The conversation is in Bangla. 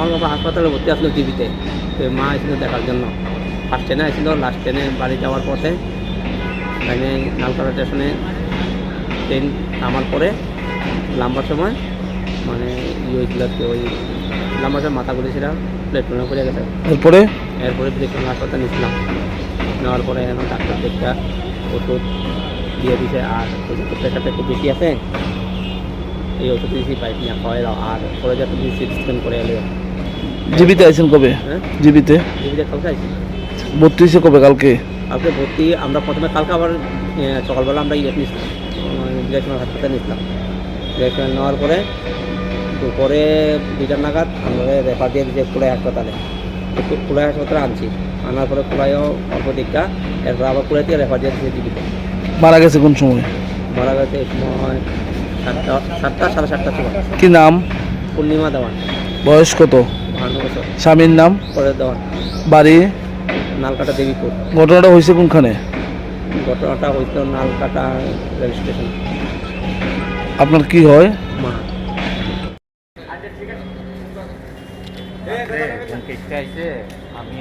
আমার বাবা হাসপাতালে ভর্তি আসলো টিভিতে। তো মা এসেছিল দেখার জন্য। ফার্স্ট ট্রেনে আসছিল লাস্ট ট্রেনে বাড়ি যাওয়ার পথে। ট্রেনে নালকাটা স্টেশনে ট্রেন নামার পরে লাম্বার সময় মানে ইয়ে হয়েছিল ওই লাম্বার সময় মাথা ঘুরেছিলাম প্লেটফর্মে পড়ে গেছে। এরপরে? এরপরে প্লেটফর্মে হাসপাতাল নিয়েছিলাম নেওয়ার পরে এখন ডাক্তার দেখা ওষুধ দিয়ে দিছে আর প্রেশারটা একটু বেশি আছে। এই ওষুধ দিয়েছি পাইপ নিয়ে খাওয়াই দাও আর পরে যাতে দিয়েছি স্ক্যান করে এলে। জীবিতে আছেন কবে? হ্যাঁ? জীবিতে? জীবিতে কালকে আইছি। ভর্তি হয়েছে কবে কালকে? কালকে ভর্তি আমরা প্রথমে কালকে আবার সকালবেলা আমরা ইয়ে নিয়েছিলাম। ডিরেকশনাল হাসপাতালে নিয়েছিলাম। ডিরেকশনাল নেওয়ার পরে দুপুরে দুইটার নাগাদ আমরা রেফার দিয়ে দিয়েছে কুলাই হাসপাতালে। তো কু- কুলাই হাসপাতালে আনছি। আনার পরে কুলাইও অল্প দিকটা এরপর আবার কুলাই থেকে রেফার দিয়ে দিয়েছে জীবিতে। মারা গেছে কোন সময়? মারা গেছে এই সময় সাতটা সাতটা সাড়ে সাতটার সময়। কি নাম? পূর্ণিমা দেওয়ান। বয়স কত? স্বামীর নাম? বাড়ি? নালকাটা দেবীপুর। ঘটনাটা হয়েছে কোনখানে? ঘটনাটা হয়েছিল নালকাটা রেল স্টেশন। আপনার কি হয়? মা। আমি